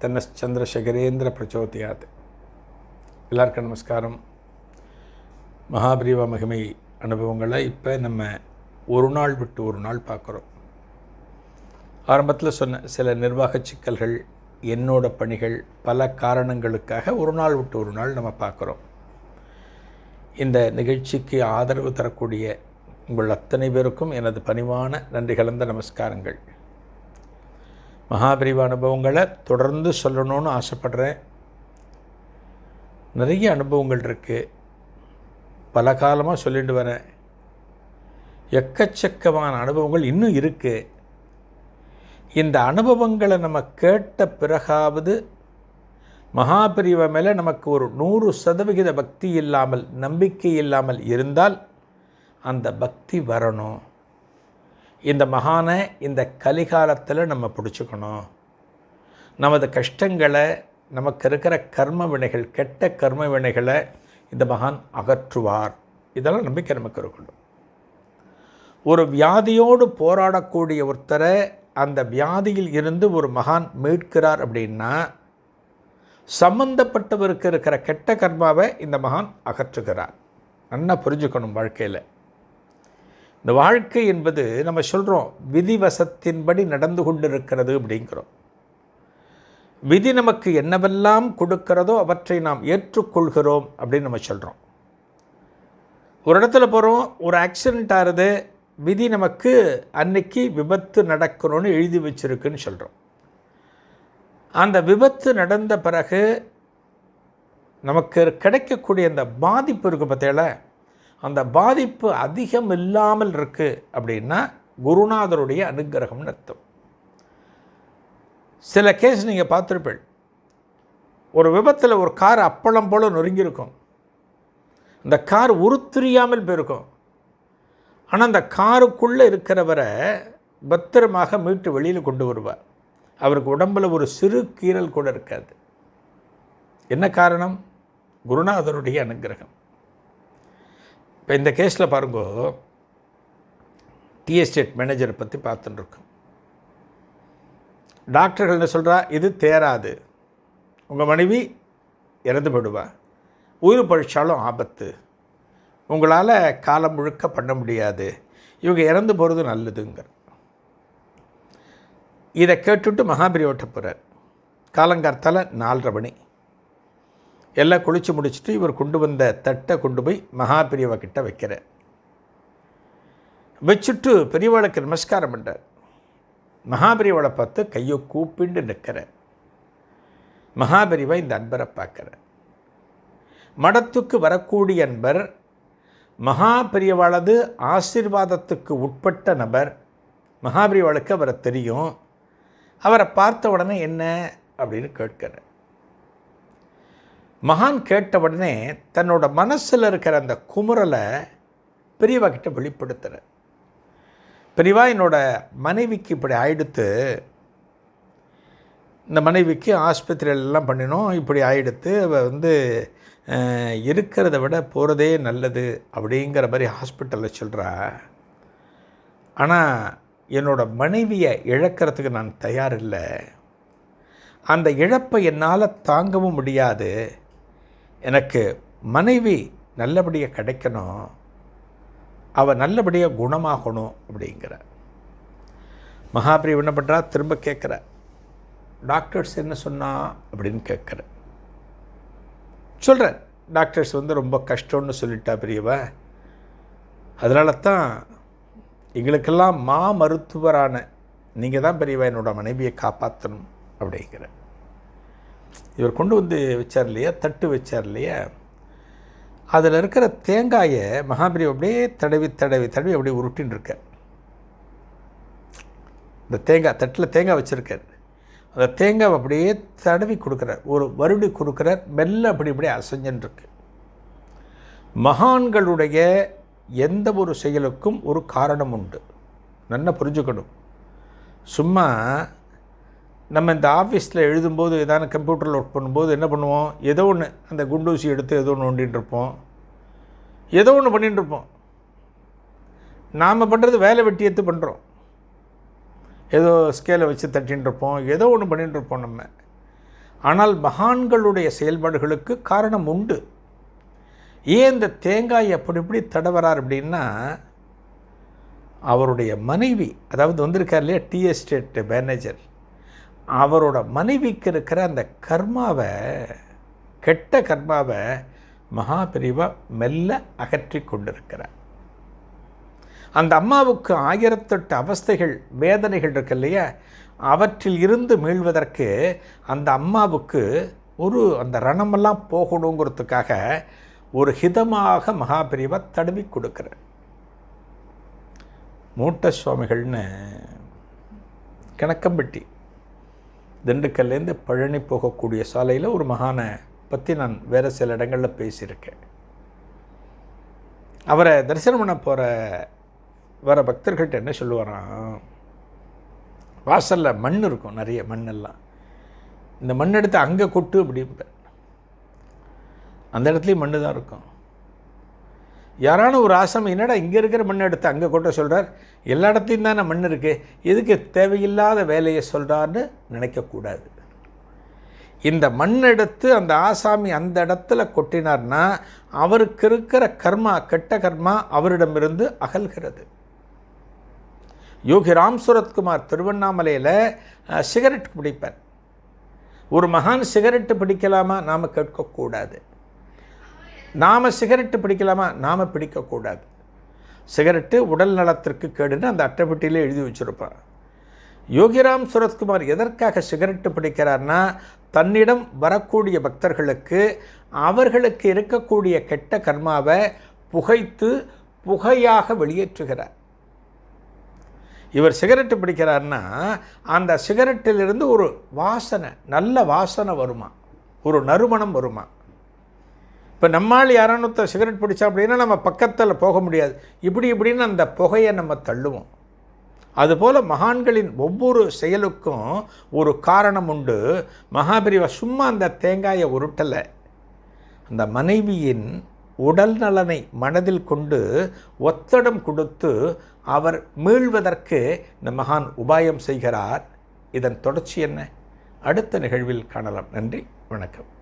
தன்னச்சந்திரசேகரேந்திர பிரச்சோதியாத். எல்லாருக்கும் நமஸ்காரம். மகாபிரிவ மகிமை அனுபவங்களை இப்போ நம்ம ஒரு நாள் விட்டு ஒரு நாள் பார்க்குறோம். ஆரம்பத்தில் சொன்ன சில நிர்வாக சிக்கல்கள் என்னோட பணிகள் பல காரணங்களுக்காக ஒரு நாள் விட்டு ஒரு நாள் நம்ம பார்க்குறோம். இந்த நிகழ்ச்சிக்கு ஆதரவு தரக்கூடிய உங்கள் அத்தனை பேருக்கும் எனது பணிவான நன்றி கலந்த நமஸ்காரங்கள். மகாபிரிவு அனுபவங்களை தொடர்ந்து சொல்லணும்னு ஆசைப்படுறேன். நிறைய அனுபவங்கள் இருக்குது பல காலமாக சொல்லிட்டு வரேன். எக்கச்சக்கமான அனுபவங்கள் இன்னும் இருக்குது இந்த அனுபவங்களை நம்ம கேட்ட பிறகாவது மகாபிரிவை மேலே நமக்கு ஒரு நூறு சதவிகித பக்தி இல்லாமல் நம்பிக்கை இல்லாமல் இருந்தால் அந்த பக்தி வரணும். இந்த மகானை இந்த கலிகாலத்தில் நம்ம பிடிச்சிக்கணும். நமது கஷ்டங்களை நமக்கு இருக்கிற கர்ம வினைகள் கெட்ட கர்ம வினைகளை இந்த மகான் அகற்றுவார். இதெல்லாம் நம்பிக்கை நமக்கு இருக்கணும். ஒரு வியாதியோடு போராடக்கூடிய ஒருத்தரை அந்த வியாதியில் இருந்து ஒரு மகான் மீட்கிறார் அப்படின்னா சம்பந்தப்பட்டவருக்கு இருக்கிற கெட்ட கர்மாவை இந்த மகான் அகற்றுகிறார். நல்லா புரிஞ்சுக்கணும் வாழ்க்கையில். இந்த வாழ்க்கை என்பது நம்ம சொல்கிறோம் விதிவசத்தின்படி நடந்து கொண்டிருக்கிறது அப்படிங்கிறோம். விதி நமக்கு என்னவெல்லாம் கொடுக்கிறதோ அவற்றை நாம் ஏற்றுக்கொள்கிறோம் அப்படின்னு நம்ம சொல்கிறோம் ஒரு இடத்துல போகிறோம் ஒரு ஆக்சிடெண்ட் ஆகுது விதி நமக்கு அன்னைக்கு விபத்து நடக்கணும்னு எழுதி வச்சுருக்குன்னு சொல்கிறோம் அந்த விபத்து நடந்த பிறகு நமக்கு கிடைக்கக்கூடிய அந்த பாதிப்பு இருக்குது பார்த்தீங்களா? அந்த பாதிப்பு அதிகம் இல்லாமல் இருக்குது அப்படின்னா குருநாதருடைய அனுகிரகம்னு அர்த்தம். சில கேஸ் நீங்கள் பார்த்துருப்பீள் ஒரு விபத்தில் ஒரு கார் அப்பளம் போல் நொறுங்கியிருக்கும். இந்த கார் உருத்துரியாமல் போயிருக்கும். ஆனால் அந்த காருக்குள்ளே இருக்கிறவரை பத்திரமாக மீட்டு வெளியில் கொண்டு வருவார். அவருக்கு உடம்பில் ஒரு சிறு கீறல் கூட இருக்காது. என்ன காரணம்? குருநாதருடைய அனுகிரகம். இப்போ இந்த கேஸில் பாருங்கோ டி எஸ்டேட் மேனேஜரை பற்றி பார்த்துட்டுருக்கோம். டாக்டர்கள் என்ன சொல்கிறா இது தேராது. உங்கள் மனைவி இறந்து போயிடுவா. உயிர் பழிச்சாலும் ஆபத்து. உங்களால் காலம் முழுக்க பண்ண முடியாது. இவங்க இறந்து போகிறது நல்லதுங்கிற. இதை கேட்டுட்டு மகாபிரியோட்ட போகிறார் காலங்கார்த்தால் நாலரை மணி. எல்லாம் குளித்து முடிச்சுட்டு இவர் கொண்டு வந்த தட்டை கொண்டு போய் மகாபிரியவா கிட்ட வைக்கிறார். வச்சுட்டு பெரியவாளுக்கு நமஸ்காரம் பண்ணுறார் மகாபெரிவளை பார்த்து கையை கூப்பிண்டு நிற்கிறார். மகாபெரிவா இந்த அன்பரை பார்க்குறார். மடத்துக்கு வரக்கூடிய அன்பர் மகாபெரியவாளது ஆசீர்வாதத்துக்கு உட்பட்ட நபர் மகாபெரியவாளுக்கு அவரை தெரியும். அவரை பார்த்த உடனே என்ன? அப்படின்னு கேட்கிறார். மகான் கேட்ட உடனே தன்னோட மனசில் இருக்கிற அந்த குமுறலை பெரியவா கிட்ட வெளிப்படுத்துகிற பெரியவா என்னோட மனைவிக்கு இப்படி ஆயிடுத்து இந்த மனைவிக்கு ஆஸ்பத்திரியிலலாம் பண்ணினோம் இப்படி ஆயிடுத்து அவள் வந்து இருக்கிறத விட போகிறதே நல்லது அப்படிங்கிற மாதிரி ஹாஸ்பிட்டலில் சொல்கிறா ஆனால் என்னோடய மனைவியை இழக்கிறதுக்கு நான் தயார் இல்லை அந்த இழப்பை என்னால் தாங்கவும் முடியாது. எனக்கு மனைவி நல்லபடியாக கிடைக்கணும் அவள் நல்லபடியாக குணமாகணும் அப்படிங்கிற. மகாபிரி என்ன பண்ணுறா திரும்ப கேட்குற டாக்டர்ஸ் என்ன சொன்னா? அப்படின்னு கேட்குற சொல்கிறேன் டாக்டர்ஸ் வந்து ரொம்ப கஷ்டம்னு சொல்லிட்டா பெரியவ. அதனால தான் எங்களுக்கெல்லாம் மா மருத்துவரான நீங்கள் தான் பெரியவா என்னோட மனைவியை காப்பாற்றணும் அப்படிங்கிற. இவர் கொண்டு வந்து வச்சார் இல்லையா? தட்டு வச்சார் இல்லையா? அதில் இருக்கிற தேங்காயை மகாபிரிவு அப்படியே தடவி தடவி தடவி அப்படியே உருட்டின்னு இருக்கார். இந்த தேங்காய் தட்டில் தேங்காய் வச்சுருக்கார். அந்த தேங்காய் அப்படியே தடவி கொடுக்குறார். ஒரு வருடி கொடுக்குறார். மெல்ல அப்படி இப்படி அசைஞ்சுன்னு மகான்களுடைய எந்த ஒரு செயலுக்கும் ஒரு காரணம் உண்டு. நல்லா புரிஞ்சுக்கணும். சும்மா நம்ம இந்த ஆஃபீஸில் எழுதும்போது ஏதான கம்ப்யூட்டரில் ஒர்க் பண்ணும்போது என்ன பண்ணுவோம்? ஏதோ ஒன்று அந்த குண்டூசி எடுத்து ஏதோ ஒன்று நோண்டின்னு இருப்போம். ஏதோ ஒன்று பண்ணிட்டு இருப்போம். நாம் பண்ணுறது வேலை வெட்டி எடுத்து பண்ணுறோம் ஏதோ ஸ்கேலை வச்சு தட்டின்னு இருப்போம். ஏதோ ஒன்று பண்ணிட்டு இருப்போம் நம்ம. ஆனால் மகான்களுடைய செயல்பாடுகளுக்கு காரணம் உண்டு. ஏன் இந்த தேங்காய் அப்படி இப்படி தடவரார் அப்படின்னா அவருடைய மனைவி அதாவது வந்திருக்கார் இல்லையா டி எஸ்டேட் மேனேஜர் அவரோட மனைவிக்கு இருக்கிற அந்த கர்மாவை கெட்ட கர்மாவை மகா மகாபிரிவா மெல்ல அகற்றி கொண்டிருக்கிறார். அந்த அம்மாவுக்கு ஆயிரத்தெட்டு அவஸ்தைகள் வேதனைகள் இருக்கு இல்லையா? அவற்றில் இருந்து மீள்வதற்கு அந்த அம்மாவுக்கு ஒரு அந்த ரணமெல்லாம் போகணுங்கிறதுக்காக ஒரு ஹிதமாக மகாபிரிவை தடவி கொடுக்குறார். மூட்ட சுவாமிகள்னு கணக்கம்பட்டி திண்டுக்கல்லேருந்து பழனி போகக்கூடிய சாலையில் ஒரு மகானை பற்றி நான் வேறு சில இடங்களில் பேசியிருக்கேன். அவரை தரிசனம் பண்ண போகிற வர பக்தர்கள்ட்ட என்ன சொல்லுவாராம்? வாசலில் மண் இருக்கும் நிறைய மண்ணெல்லாம். இந்த மண் எடுத்து அங்கே கொட்டு அப்படிம்பேன். அந்த இடத்துலையும் மண்ணு தான் இருக்கும். யாரான ஒரு ஆசம் என்னடா இங்கே இருக்கிற மண் எடுத்து அங்கே கொட்ட சொல்கிறார் எல்லா இடத்தையும் தானே மண் இருக்குது எதுக்கு தேவையில்லாத வேலையை சொல்கிறான்னு நினைக்கக்கூடாது. இந்த மண் எடுத்து அந்த ஆசாமி அந்த இடத்துல கொட்டினார்னா அவருக்கு இருக்கிற கர்மா கெட்ட கர்மா அவரிடமிருந்து அகல்கிறது. யோகி ராம் சுரத்குமார் திருவண்ணாமலையில் சிகரெட் பிடிப்பார் ஒரு மகான் சிகரெட்டு பிடிக்கலாமா? நாம் கேட்கக்கூடாது. நாம் சிகரெட்டு பிடிக்கலாமா? நாம் பிடிக்கக்கூடாது. சிகரெட்டு உடல் நலத்திற்கு கேடுன்னு அந்த அட்டைப்பெட்டியிலே எழுதி வச்சுருப்பான் யோகிராம் சுரத்குமார் எதற்காக சிகரெட்டு பிடிக்கிறார்னா தன்னிடம் வரக்கூடிய பக்தர்களுக்கு அவர்களுக்கு இருக்கக்கூடிய கெட்ட கர்மாவை புகைத்து புகையாக வெளியேற்றுகிறார். இவர் சிகரெட்டு பிடிக்கிறார்னா அந்த சிகரெட்டிலிருந்து ஒரு வாசனை நல்ல வாசனை வருமா? ஒரு நறுமணம் வருமா? இப்போ நம்மால் யாரான சிகரெட் பிடிச்சா அப்படின்னா நம்ம பக்கத்தில் போக முடியாது. இப்படி இப்படின்னு அந்த புகையை நம்ம தள்ளுவோம். அதுபோல் மகான்களின் ஒவ்வொரு செயலுக்கும் ஒரு காரணம் உண்டு. மகாபிரிவா சும்மா அந்த தேங்காயை உருட்டலை. அந்த மனைவியின் உடல் நலனை மனதில் கொண்டு ஒத்தடம் கொடுத்து அவர் மீள்வதற்கு இந்த மகான் உபாயம் செய்கிறார். இதன் தொடர்ச்சி என்ன? அடுத்த நிகழ்வில் காணலாம். நன்றி. வணக்கம்.